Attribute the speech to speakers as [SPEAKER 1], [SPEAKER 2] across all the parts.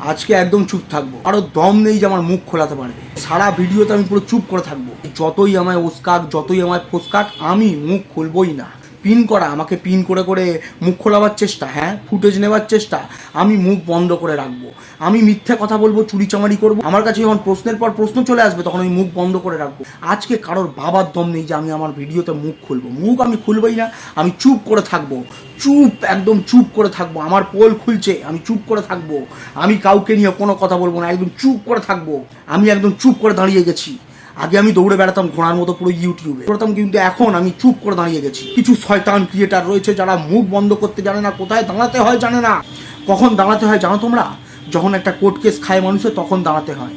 [SPEAKER 1] আজকে একদম চুপ থাকব। আরও দম নেই যে আমার মুখ খোলাতে পারবে। সারা ভিডিওতে আমি পুরো চুপ করে থাকব। যতই আমায় ওস্কাক, যতই আমায় ফোসকাক, আমি মুখ খুলবই না। পিন করা, আমাকে পিন করে করে মুখ খোলাবার চেষ্টা হ্যাঁ ফুটেজ নেওয়ার চেষ্টা, আমি মুখ বন্ধ করে রাখব। আমি মিথ্যে কথা বলব, চুরি চামারি করব, আমার কাছে যখন প্রশ্নের পর প্রশ্ন চলে আসবে, তখন আমি মুখ বন্ধ করে রাখব। আজকে কারোর বাবার দম নেই যে আমি আমার ভিডিওতে মুখ খুলবো। মুখ আমি খুলবই না, আমি চুপ করে থাকব। চুপ, একদম চুপ করে থাকব। আমার পোল খুলছে, আমি চুপ করে থাকব। আমি কাউকে নিয়ে কোনো কথা বলব না, একদম চুপ করে থাকব। আমি একদম চুপ করে দাঁড়িয়ে গেছি। আগে আমি দৌড়ে বেড়াতাম ঘোড়ার মতো পুরো ইউটিউবে। করতাম কিন্তু এখন আমি চুপ করে দাঁড়িয়ে গেছি। কিছু শয়তান ক্রিয়েটার রয়েছে যারা মুখ বন্ধ করতে জানে না, কোথায় দাঁড়াতে হয় জানে না। কখন দাঁড়াতে হয় জানো তোমরা? যখন একটা কোর্ট কেস খায় মানুষের, তখন দাঁড়াতে হয়।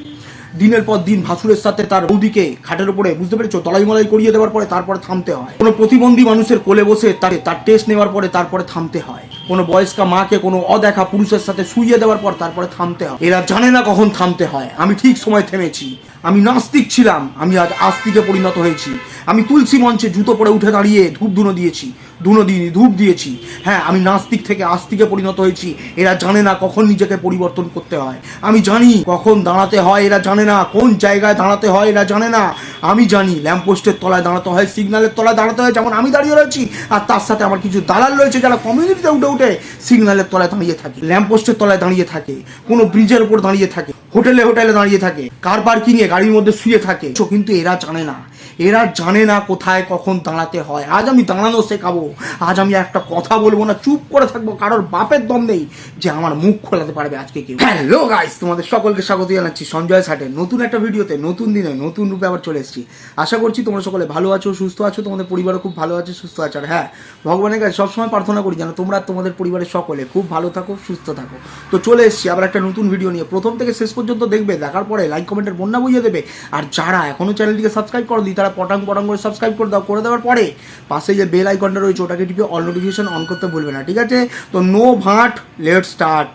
[SPEAKER 1] দিনের পর দিন ভাসুরের সাথে তার বৌদিকে খাটের উপরে, বুঝতে পেরেছ? তলাই মলাই করিয়ে দেওয়ার পরে তারপরে থামতে হয়। কোনো প্রতিবন্ধী মানুষের কোলে বসে তাকে তার টেস্ট নেওয়ার পরে তারপরে থামতে হয়। কোনো বয়স্কা মাকে, কোনো অদেখা পুরুষের সাথে শুইয়ে দেওয়ার পর তারপরে থামতে হয়। এরা জানে না কখন থামতে হয়। আমি ঠিক সময় থেমেছি। আমি নাস্তিক ছিলাম, আমি আজ আস্তিকে পরিণত হয়েছি। আমি তুলসী মঞ্চে জুতো পরে উঠে দাঁড়িয়ে ধূপ দিয়েছি। ধুনো দিইনি ধূপ দিয়েছি। হ্যাঁ আমি নাস্তিক থেকে আস্তিকে পরিণত হয়েছি। এরা জানে না কখন নিজেকে পরিবর্তন করতে হয়। আমি জানি কখন দাঁড়াতে হয়, এরা জানে না। কোন জায়গায় দাঁড়াতে হয়, এরা জানে না। আমি জানি ল্যাম্পপোস্টের তলায় দাঁড়াতে হয় সিগন্যালের তলায় দাঁড়াতে হয়, যেমন আমি দাঁড়িয়ে রয়েছি। আর তার সাথে আমার কিছু দালাল রয়েছে যারা কমিউনিটিতে উঠে উঠে সিগন্যালের তলায় দাঁড়িয়ে থাকে। ল্যাম্পপোস্টের তলায় দাঁড়িয়ে থাকে। কোনো ব্রিজের উপর দাঁড়িয়ে থাকে। হোটেলে হোটেলে দাঁড়িয়ে থাকে। কার পার্কিংয়ে গাড়ির মধ্যে শুয়ে থাকে। কিন্তু এরা জানে না। এরা জানে না কোথায় কখন দাঁড়াতে হয়। আজ আমি দাঁড়ানো শেখাবো। আজ আমি একটা কথা বলব না, চুপ করে থাকব। কারোর বাপের দম নেই যে আমার মুখ খোলাতে পারবে আজকে কেউ। হ্যালো গাইস তোমাদের সকলকে স্বাগত জানাচ্ছি সঞ্জয় সাটে নতুন একটা ভিডিওতে, নতুন দিনে, নতুন রূপে আবার চলে এসেছি। আশা করছি তোমরা সকলে ভালো আছো, সুস্থ আছো, তোমাদের পরিবারও খুব ভালো আছে, সুস্থ আছে। আর হ্যাঁ ভগবানের কাছে সবসময় প্রার্থনা করি যেন তোমরা তোমাদের পরিবারের সকলে খুব ভালো থাকো, সুস্থ থাকো। তো চলে এসেছি আবার একটা নতুন ভিডিও নিয়ে। প্রথম থেকে শেষ পর্যন্ত দেখবে, দেখার পরে লাইক কমেন্টের বন্যা বুঝিয়ে দেবে। আর যারা এখনও চ্যানেলটিকে সাবস্ক্রাইব করনি তারা পটাং পটাং করে সাবস্ক্রাইব করে দাও, করে দেওয়ার পরে পাশে যে বেল আইকনটা রয়েছে, ওটাকে টিপে অল নোটিফিকেশন অন করতে ভুলবে না, ঠিক আছে? তো নো ভাট লেট স্টার্ট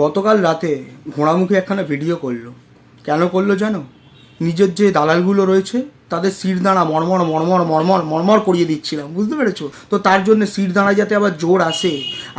[SPEAKER 1] গতকাল রাতে ঘোড়ামুখী একখানা ভিডিও করল। কেন করল জানো? নিজের যে দালালগুলো রয়েছে তাদের সিট দাঁড়া মরমর মরমর মরমর মরমর করিয়ে দিচ্ছিলাম, বুঝতে পেরেছ? তো তার জন্য দাঁড়া যাতে আবার জোর আসে,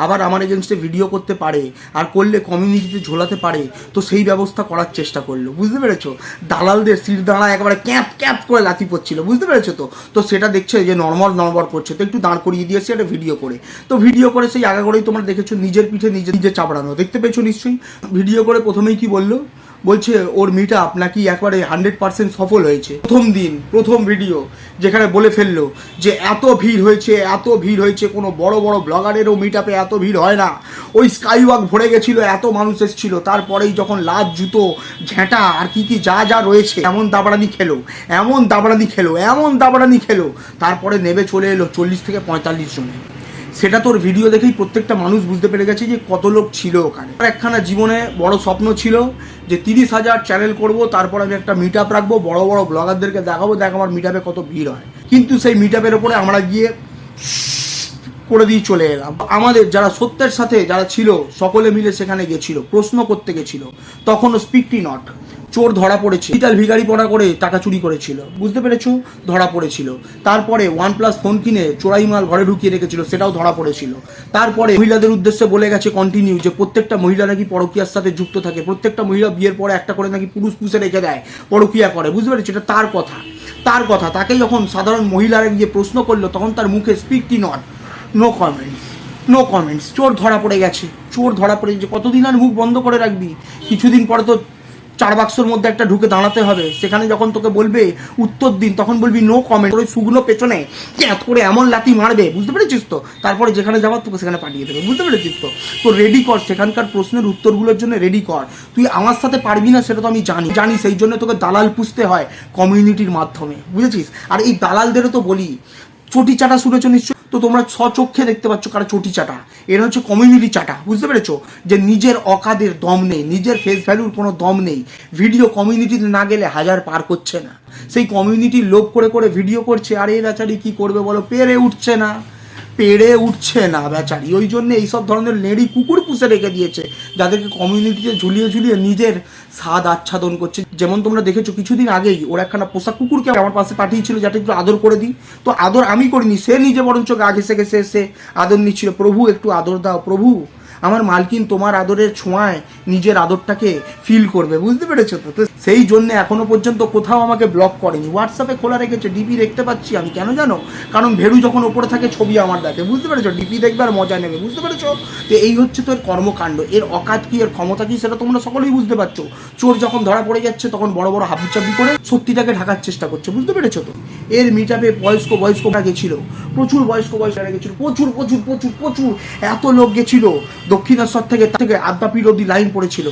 [SPEAKER 1] আবার আমার এগেনস্টে ভিডিও করতে পারে, আর করলে কমিউনিটিতে ঝোলাতে পারে, তো সেই ব্যবস্থা করার চেষ্টা করল, বুঝতে পেরেছ? দালালদের সিট দাঁড়া একেবারে ক্যাপ, ক্যাঁপ করে লাথি পড়ছিল, বুঝতে পেরেছ তো? তো সেটা দেখছে যে নর্মাল নর্মাল করছে, তো একটু দাঁড় করিয়ে দিয়েছে একটা ভিডিও করে। তো ভিডিও করে সেই আগে করেই তোমরা দেখেছ নিজের পিঠে নিজে নিজে চাপড়ানো, দেখতে পেয়েছ নিশ্চয়ই? ভিডিও করে প্রথমেই কি বলল? বলছে, ওর মিট আপ নাকি একবারে হান্ড্রেড পার্সেন্ট সফল হয়েছে। প্রথম দিন, প্রথম ভিডিও যেখানে বলে ফেলল যে, এত ভিড় হয়েছে, এত ভিড় হয়েছে, কোনো বড় বড় ব্লগারেরও মিট আপে এত ভিড় হয় না। ওই স্কাই ওয়াক ভরে গেছিল, এত মানুষ এসেছিল। তারপরেই যখন লাজ জুতো, ঝেঁটা আর কি কি যা যা রয়েছে, এমন দাবড়ানি খেলো, এমন দাবড়ানি খেলো, এমন দাবড়ানি খেলো। তারপরে নেবে চলে এলো চল্লিশ থেকে পঁয়তাল্লিশ জনে। সেটা তোর ভিডিও দেখেই প্রত্যেকটা মানুষ বুঝতে পেরে গেছে যে কত লোক ছিল ওখানে। আর একখানা জীবনে বড় স্বপ্ন ছিল যে তিরিশ হাজার চ্যানেল করব, তারপর আমি একটা মিট আপ রাখব, বড় বড় ব্লগারদেরকে দেখাবো, দেখ আমার মিট আপে কত ভিড় হয়। কিন্তু সেই মিট আপের ওপরে আমরা গিয়ে করে দিয়ে চলে এলাম। আমাদের যারা সত্যের সাথে যারা ছিল, সকলে মিলে সেখানে গেছিল, প্রশ্ন করতে গেছিল। তখনও স্পিকটি নট চোর ধরা পড়েছে। ডিজিটাল ভিগারি পড়া করে টাকা চুরি করেছিল। বুঝতে পেরেছ? ধরা পড়েছিল। তারপরে ওয়ান প্লাস ফোন কিনে চোরাই মাল ঘরে ঢুকিয়ে রেখেছিল, সেটাও ধরা পড়েছিল। তারপরে মহিলাদের উদ্দেশ্যে বলে গেছে কন্টিনিউ যে প্রত্যেকটা মহিলা নাকি পরকিয়ার সাথে যুক্ত থাকে। প্রত্যেকটা মহিলা বিয়ের পরে একটা করে নাকি পুরুষ পুষে রেখে দেয়, পরকিয়া করে। বুঝতে পেরেছ? এটা তার কথা। তার কথা। তাকে যখন সাধারণ মহিলারা গিয়ে প্রশ্ন করল, তখন তার মুখে স্পিকটি not no comments no comments চোর ধরা পড়ে গেছে। চোর ধরা পড়ে গেছে। কতদিন আর মুখ বন্ধ করে রাখবি? কিছুদিন পরে তো চার বাক্সর মধ্যে একটা ঢুকে দাঁড়াতে হবে। সেখানে যখন তোকে বলবে উত্তর দিন, তখন বলবি নো কমেন্ট ওই শুকনো পেছনে ক্যাত করে এমন লাতি মারবে? বুঝতে পেরেছিস তো? তারপরে যেখানে যাওয়ার তোকে সেখানে পাঠিয়ে দেবে। বুঝতে পেরেছিস তো? তো রেডি কর। সেখানকার প্রশ্নের উত্তরগুলোর জন্য রেডি কর। তুই আমার সাথে পারবি না, সেটা তো আমি জানি। জানি, সেই জন্য তোকে দালাল পুষতে হয় কমিউনিটির মাধ্যমে। বুঝেছিস? আর এই দালালদেরও তো বলি। চটি চাটা শুনেছো নিশ্চয় তো তোমরা স্বচক্ষে দেখতে পাচ্ছ কারা চটি চাটা। এরা হচ্ছে কমিউনিটি চাটা, বুঝতে পেরেছ? যে নিজের অকাদের দম নেই, নিজের ফেস ভ্যালুর কোনো দম নেই। ভিডিও কমিউনিটিতে না গেলে হাজার পার করছে না। সেই কমিউনিটি লোভ করে করে ভিডিও করছে, আর এই বেচারি কী করবে বলো? পেরে উঠছে না। পেরে উঠছে না বেচারি। ওই জন্য এইসব ধরনের লেডি কুকুর পুষে রেখে দিয়েছে, যাদেরকে কমিউনিটিতে ঝুলিয়ে ঝুলিয়ে নিজের স্বাদ আচ্ছাদন করছে। যেমন তোমরা দেখেছ কিছুদিন আগেই ওরা একখানা পোষা কুকুরকে আমার পাশে পাঠিয়েছিল, যাতে একটু আদর করে দিই। তো আদর আমি করিনি, সে নিজে বরঞ্চ গা ঘেসে ঘেসে এসে আদর নিচ্ছিল। প্রভু, একটু আদর দাও, প্রভু। আমার মালকিন তোমার আদরের ছোঁয়ায় নিজের আদরটাকে ফিল করবে, বুঝতে পেরেছ তো? তো সেই জন্য এখনও পর্যন্ত কোথাও আমাকে ব্লক করেনি। হোয়াটসঅ্যাপে খোলা রেখেছে ডিপি দেখতে পাচ্ছি আমি, কেন জানো? কারণ ভেড়ু যখন ওপরে থাকে, ছবি আমার দেখে, বুঝতে পেরেছ? ডিপি দেখবে আর মজা নেবে, বুঝতে পেরেছ? তো এই হচ্ছে তোর কর্মকাণ্ড। এর অকাত কি, এর ক্ষমতা কি, সেটা তোমরা সকলেই বুঝতে পারছ। চোর যখন ধরা পড়ে যাচ্ছে, তখন বড় বড় হাবিচাবি করে সত্যিটাকে ঢাকার চেষ্টা করছে, বুঝতে পেরেছ তো? এর মিটাপে বয়স্ক বয়স্করা গেছিল, প্রচুর বয়স্ক বয়স্করা গেছিল, প্রচুর প্রচুর প্রচুর প্রচুর, এত লোক গেছিল। দক্ষিণেশ্বর থেকে থেকে আদ্যাপীঠ অব্দি লাইন পড়েছিল।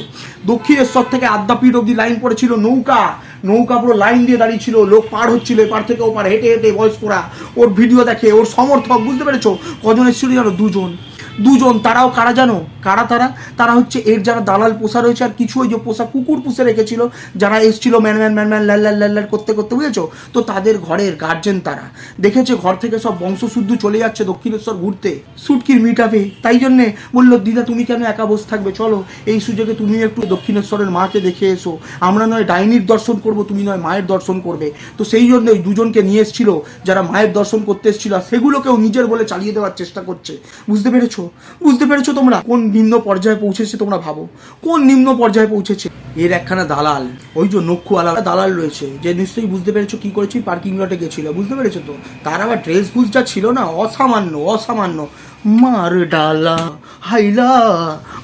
[SPEAKER 1] দক্ষিণেশ্বর থেকে আদ্যাপীঠ অব্দি লাইন পড়েছিল। নৌকা নৌকা পুরো লাইন দিয়ে দাঁড়িয়ে ছিল, লোক পার হচ্ছিল, এপার থেকে ওপার, হেঁটে হেঁটে বয়স্করা। ওর ভিডিও দেখে, ওর সমর্থক, বুঝতে পেরেছ? কজন এসেছিল জানো? দুজন। দুজন, তারাও কারা জানো? কারা তারা? তারা হচ্ছে এর যারা দালাল পোষা রয়েছে আর কিছু ওই যে পোষা কুকুর পুষে রেখেছিল, যারা এসছিল ম্যান ম্যান ম্যান ম্যান, ল্যাল ল্যাল ল্যাল ল্যাল করতে করতে, বুঝেছ? তো তাদের ঘরের গার্জেন তারা। দেখেছে ঘর থেকে সব বংশশুদ্ধ চলে যাচ্ছে দক্ষিণেশ্বর ঘুরতে। সুটকির মিটাবে তাই জন্যে বলল, দিদা, তুমি কেন একা বসে থাকবে? চলো, এই সুযোগে তুমি একটু দক্ষিণেশ্বরের মাকে দেখে এসো। আমরা নয় ডাইনির দর্শন করব, তুমি নয় মায়ের দর্শন করবে। তো সেই জন্য ওই দুজনকে নিয়ে এসেছিল, যারা মায়ের দর্শন করতে এসেছিল সেগুলোকেও নিজের বলে চালিয়ে দেওয়ার চেষ্টা করছে। বুঝতে পেরেছ? বুঝতে পেরেছ তোমরা? কোন নিম্ন পর্যায়ে পৌঁছেছে তোমরা ভাবো। কোন নিম্ন পর্যায়ে পৌঁছেছে? এর একখানা দালাল। ওই যে আলাদা দালাল রয়েছে। যে নিশ্চয়ই বুঝতে পেরেছ কি করেছি? পার্কিং লটে গেছিল। বুঝতে পেরেছ তো? তার আবার ড্রেস বুঝ যা ছিল না? অসামান্য অসামান্য। মার ডালা, হাইলা,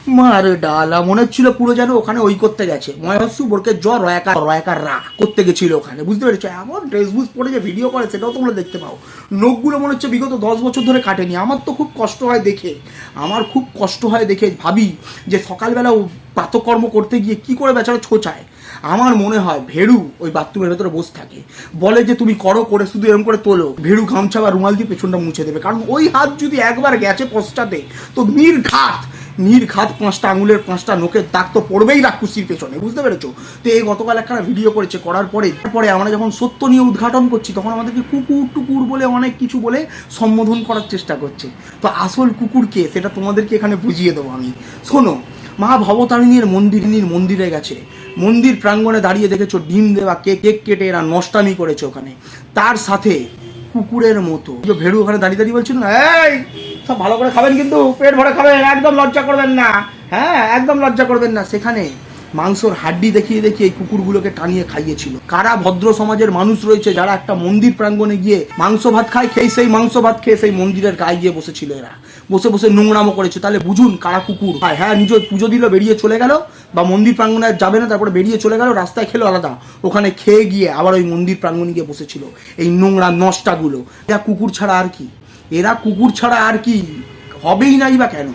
[SPEAKER 1] মার ডালা। মনে হচ্ছিল পুরো যেন ওখানে ওই করতে গেছে। ময়হস্যু বোরকে জ্বর রয়াকা রয়াকা রা করতে গেছিল ওখানে। বুঝতে পেরেছ? এমন ড্রেস বুঝ পরে যে ভিডিও করে, সেটাও তোমরা দেখতে পাও। নোখগুলো মনে হচ্ছে বিগত দশ বছর ধরে কাটেনি। আমার তো খুব কষ্ট হয় দেখে। আমার খুব কষ্ট হয় দেখে ভাবি যে সকালবেলা প্রাতকর্ম করতে গিয়ে কি করে বেচারা ছোচায়। আমার মনে হয় ভেড়ু ওই বাথরুমের ভেতরে বসে থাকে। বলে যে তুমি করো, করে শুধু এরকম করে তোলো। ভেড়ু গামছা বা রুমাল দিয়ে পেছনটা মুছে দেবে। কারণ ওই হাত যদি একবার গেছে পশ্চাতে, তো নির্ঘাত নির্ঘাত পাঁচটা আঙুলের, পাঁচটা নোকের দাগ তো পড়বেই রাক্ষুসির পেছনে। বুঝতে পেরেছ? তো এই গতকাল একটা ভিডিও করেছে, করার পরে, তারপরে আমরা যখন সত্য নিয়ে উদ্ঘাটন করছি, তখন আমাদেরকে কুকুর টুকুর বলে অনেক কিছু বলে সম্বোধন করার চেষ্টা করছে। তো আসল কুকুরকে, সেটা তোমাদেরকে এখানে বুঝিয়ে দেবো আমি। শোনো মা ভবতারিণীর মন্দিরিনীর মন্দিরে গেছে। মন্দির প্রাঙ্গণে দাঁড়িয়ে দেখেছ, ডিম দেওয়া কেক কেক কেটে এরা নষ্টামি করেছে ওখানে। তার সাথে কুকুরের মতো। ভেড়ু ওখানে দাঁড়িয়ে দাঁড়িয়ে বলছিল, এই, সব ভালো করে খাবেন কিন্তু, পেট ভরে খাবেন, একদম লজ্জা করবেন না। হ্যাঁ একদম লজ্জা করবেন না। সেখানে মাংসর হাড্ডি দেখিয়ে দেখিয়ে এই কুকুরগুলোকে টানিয়ে খাইয়েছিল। কারা ভদ্র সমাজের মানুষ রয়েছে যারা একটা মন্দির প্রাঙ্গণে গিয়ে মাংস ভাত খায়, খেয়ে সেই মাংস ভাত খেয়ে সেই মন্দিরের গায়ে গিয়ে বসেছিল এরা। বসে বসে নোংরামো করেছে। তাহলে বুঝুন কারা কুকুর? হ্যাঁ হ্যাঁ নিজের পুজো দিল, বেরিয়ে চলে গেল বা মন্দির প্রাঙ্গণে যাবে না, তারপরে বেরিয়ে চলে গেল, রাস্তায় খেলো আলাদা। ওখানে খেয়ে গিয়ে আবার ওই মন্দির প্রাঙ্গণে গিয়ে বসেছিল। এই নোংরা নষ্টাগুলো। এরা কুকুর ছাড়া আর কি? এরা কুকুর ছাড়া আর কি? হবেই নাই বা কেন?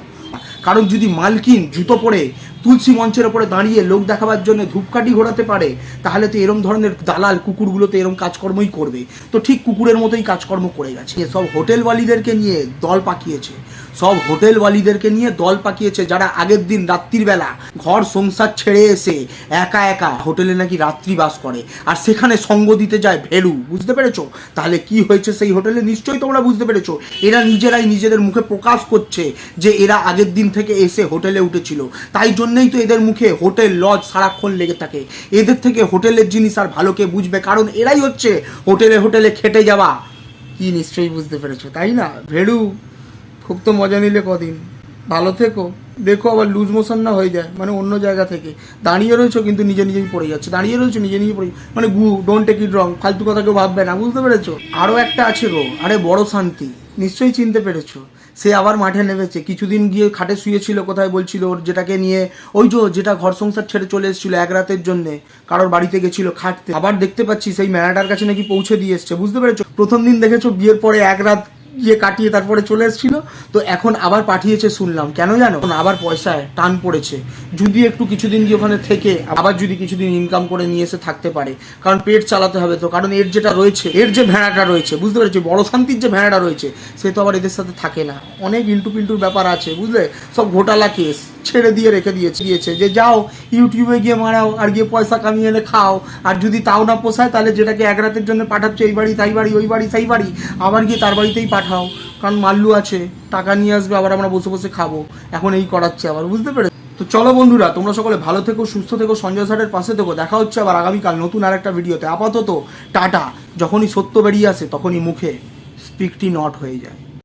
[SPEAKER 1] কারণ যদি মালকিন জুতো পরে তুলসী মঞ্চের ওপরে দাঁড়িয়ে লোক দেখাবার জন্য ধূপকাঠি ঘোরাতে পারে, তাহলে তো এরম ধরনের দালাল কুকুরগুলো তো এরম কাজকর্মই করবে। তো ঠিক কুকুরের মতোই কাজকর্ম করে গেছে। সব হোটেলওয়ালিদেরকে নিয়ে দল পাকিয়েছে। সব হোটেলওয়ালিদেরকে নিয়ে দল পাকিয়েছে যারা আগের দিন রাত্রির বেলা ঘর সংসার ছেড়ে এসে একা একা হোটেলে নাকি রাত্রি বাস করে। আর সেখানে সঙ্গ দিতে যায় ভেলু। বুঝতে পেরেছ? তাহলে কি হয়েছে সেই হোটেলে? নিশ্চয়ই তোমরা বুঝতে পেরেছ। এরা নিজেরাই নিজেদের মুখে প্রকাশ করছে যে এরা আগের দিন থেকে এসে হোটেলে উঠেছিল। তাই জন্যই তো এদের মুখে হোটেল লজ সারাক্ষণ লেগে থাকে। এদের থেকে হোটেলের জিনিস আর ভালো কে বুঝবে? কারণ এরাই হচ্ছে হোটেলে হোটেলে খেটে যাওয়া। কি নিশ্চয়ই বুঝতে পেরেছ, তাই না? ভেড়ু, খুব তো মজা নিলে কদিন। ভালো থেকো। দেখো আবার লুজ মোশন না হয়ে যায় মানে অন্য জায়গা থেকে। দাঁড়িয়ে রয়েছো কিন্তু নিজে নিজেই পড়ে যাচ্ছে। দাঁড়িয়ে রয়েছো, নিজে নিজে পড়ে মানে গু ডোন্ট টেক ইট রং ফালতু কথা কেউ ভাববে না, বুঝতে পেরেছ? আরও একটা আছে গো, আরে বড় শান্তি। নিশ্চয়ই চিনতে পেরেছ। সে আবার মাঠে নেমেছে। কিছুদিন গিয়ে খাটে শুয়েছিল কোথায় বলছিল ওর যেটাকে নিয়ে, ওই যে যেটা ঘর সংসার ছেড়ে চলে এসেছিল এক রাতের জন্যে, কারোর বাড়িতে গেছিল খাটতে। আবার দেখতে পাচ্ছি সেই মেলাটার কাছে নাকি পৌঁছে দিয়ে এসছে, বুঝতে পেরেছ? প্রথম দিন দেখেছ বিয়ের পরে এক রাত গিয়ে কাটিয়ে তারপরে চলে এসেছিল। তো এখন আবার পাঠিয়েছে শুনলাম। কেন জানো? আবার পয়সায় টান পড়েছে। যদি একটু কিছুদিন গিয়ে ওখানে থেকে আবার যদি কিছুদিন ইনকাম করে নিয়ে এসে থাকতে পারে। কারণ পেট চালাতে হবে তো। কারণ এর যেটা রয়েছে, এর যে ভেড়াটা রয়েছে, বুঝতে পেরেছি? বড় শান্তির যে ভেড়াটা রয়েছে, সে তো আবার এদের সাথে থাকে না। অনেক ইন্টু পিন্টুর ব্যাপার আছে, বুঝলে? সব ঘোটালা কেস। ছেড়ে দিয়ে রেখে দিয়েছে দিয়েছে যে যাও ইউটিউবে গিয়ে মারাও, আর গিয়ে পয়সা কামিয়ে এনে খাও। আর যদি তাও না পোষায়, তাহলে যেটাকে এক রাতের জন্য পাঠাচ্ছে, এই বাড়ি, তাই বাড়ি, ওই বাড়ি, সেই বাড়ি, আবার গিয়ে তার বাড়িতেই পাঠাও। কারণ মাল্লু আছে, টাকা নিয়ে আসবে, আবার আমরা বসে বসে খাব। এখন এই করাচ্ছে আবার, বুঝতে পেরে তো চলো বন্ধুরা, তোমরা সকলে ভালো থেকো, সুস্থ থেকো, সঞ্জয় স্যারের পাশে থেকো। দেখা হচ্ছে আবার আগামীকাল নতুন আরেকটা ভিডিওতে। আপাতত টাটা। যখনই সত্য বেরিয়ে আসে, তখনই মুখে স্পিকটি নট হয়ে যায়।